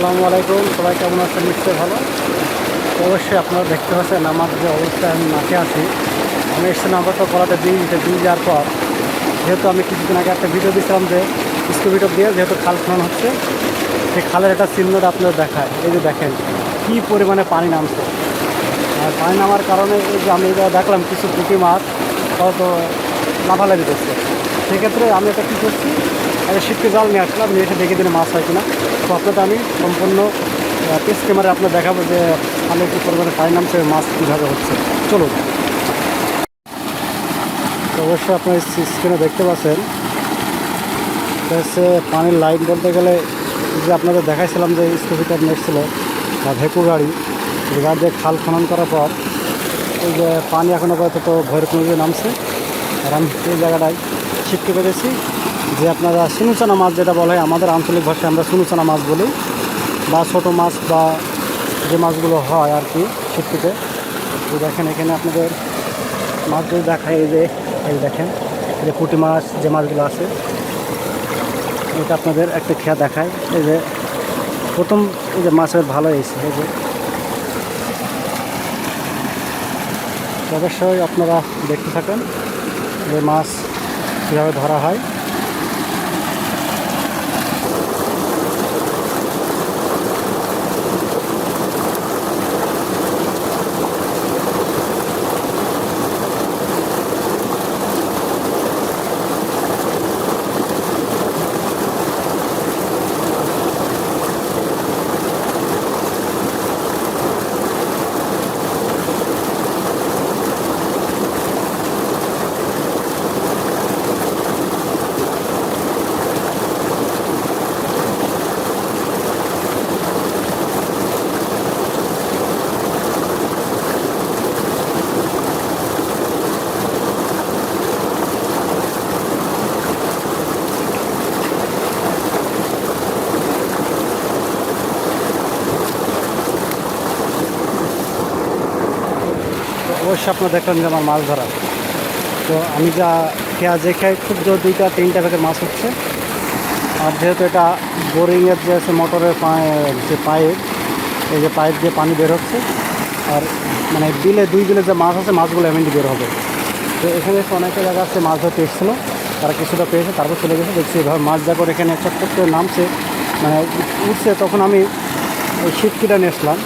আসসালামু আলাইকুম। সবাই কেমন আছেন? নিশ্চয়ই ভালো। অবশ্যই আপনারা দেখতে পাচ্ছেন আমার যে অবস্থায় আমি মাঠে আছি। আমি এসে নাম্বারটা করাতে দিয়ে দিতে দিয়ে যাওয়ার পর। যেহেতু আমি কিছুদিন আগে একটা ভিডিও দিয়েছিলাম যে স্কুবিটা দিয়ে যেহেতু খাল খনন হচ্ছে, সেই খালের একটা চিহ্নটা আপনারা দেখায়। এই যে দেখেন, কী পরিমাণে পানি নামছে। আর পানি নামার কারণে এই যে আমি দেখলাম, কিছু পুঁটি মাছ হয়তো লাফালাফি করছে। সেক্ষেত্রে আমি এটা কী করছি একটা শীতকে জাল নিয়ে আসলাম, নিয়ে এসে দেখে দিলে মাছ হয় কিনা। তো আপনাদের আমি সম্পূর্ণ পিস ক্যামেরা আপনার দেখাবো যে খালে কী পরিমাণে পানি নামছে মাছ কীভাবে হচ্ছে। চলুন। অবশ্যই আপনার স্ক্রিনে দেখতে পাচ্ছেন। হচ্ছে পানির লাইন বলতে গেলে যে আপনাদের দেখাইছিলাম যে স্কুপিটার নেসছিল বা ভেকু গাড়ি গাড়ি দিয়ে খাল খনন করার পর ওই যে পানি এখনও পর্যন্ত ভৈরব নদীতে নামছে। আর আমি এই জায়গাটায় শিখতে পেরেছি যে আপনারা সুনুচানা মাছ যেটা বলে, আমাদের আঞ্চলিক ভাষায় আমরা সুনুচানা মাছ বলি, বা ছোটো মাছ বা যে মাছগুলো হয় আর কি শীতটিতে তো দেখেন, এখানে আপনাদের মাছগুলো দেখায়, এই যে, এই দেখেন যে পুঁটি মাছ, যে মাছগুলো আছে, এটা আপনাদের একটা খেয়া দেখায়। এই যে প্রথম এই যে মাছের ভালো হয়েছে এই যে। অবশ্যই আপনারা দেখতে থাকেন যে মাছ কীভাবে ধরা হয়। অবশ্যই আপনারা দেখলেন যে আমার মাছ ধরা। তো আমি যা খেয়া যে খেয়ে খুব জোর দুইটা, তিনটা ভেতরে মাছ হচ্ছে। আর যেহেতু এটা বোরিংয়ের যে আছে মোটরের যে পাইপ, এই যে পাইপ দিয়ে পানি বের হচ্ছে, আর মানে বিলে, দুই বিলে যে মাছ আছে, মাছগুলো এমনি বের হবে। তো এখানে এসে অনেকটা জায়গা আছে মাছ ধরতে এসেছিল, তারা কিছুটা পেয়েছে, তারপর চলে গেছে, দেখছি এভাবে মাছ যা করে এখানে চটপট করে নামছে। মানে উঠছে, তখন আমি ওই শিটকিটা নিয়ে আসলাম,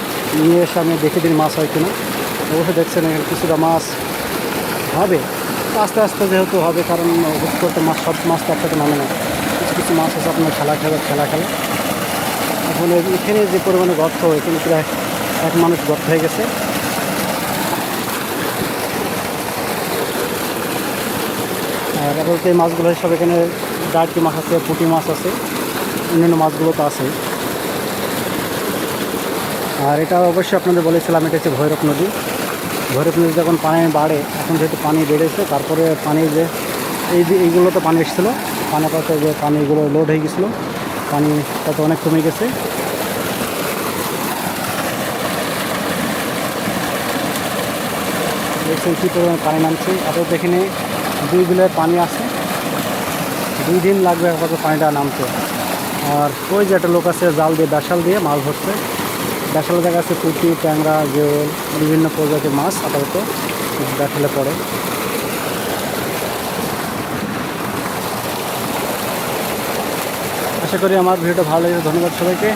নিয়ে এসে আমি দেখে দিন মাছ হয় কিনা। অবশ্যই দেখছেন এখানে কিছুটা মাছ হবে। আস্তে আস্তে যেহেতু হবে, কারণ করতে মাছ সব মাছ তো একসাথে নামে না। কিছু কিছু মাছ আছে আপনার খেলা খেলা খেলা খেলা। এখন এখানে যে পরিমাণে গর্ত, এখানে প্রায় এক মানুষ গর্ত হয়ে গেছে। আর আপাতত এই মাছগুলো সব এখানে ডাটকি মাছ আছে, পুঁটি মাছ আছে, অন্যান্য মাছগুলো তো আছে। আর এটা অবশ্যই আপনাদের বলেছিলাম, এটা হচ্ছে ভৈরব নদী। ভৈরব নদী যখন পানি বাড়ে, এখন যেহেতু পানি বেড়েছে, তারপরে পানি যে এই যে এইগুলো তো পানি এসেছিল, পানি পাতে যে পানিগুলো লোড হয়ে গেছিল, পানি তত অনেক কমে গেছে। দেখছেন কী পরিমাণে পানি নামছে। আপাতত এখানে দুই বিলের পানি আছে। দুই দিন লাগবে আপাতত পানিটা নামতে। আর ওই যে একটা লোক আছে, জাল দিয়ে ডাশাল দিয়ে মাছ ধরছে। ডাশালে দেখা যাচ্ছে পুঁটি ট্যাংরা জোল বিভিন্ন প্রজাতির মাছ আপাতত ডাশালে পড়ে। আশা করি আমার ভিডিওটা ভালো লেগেছে। ধন্যবাদ সবাইকে।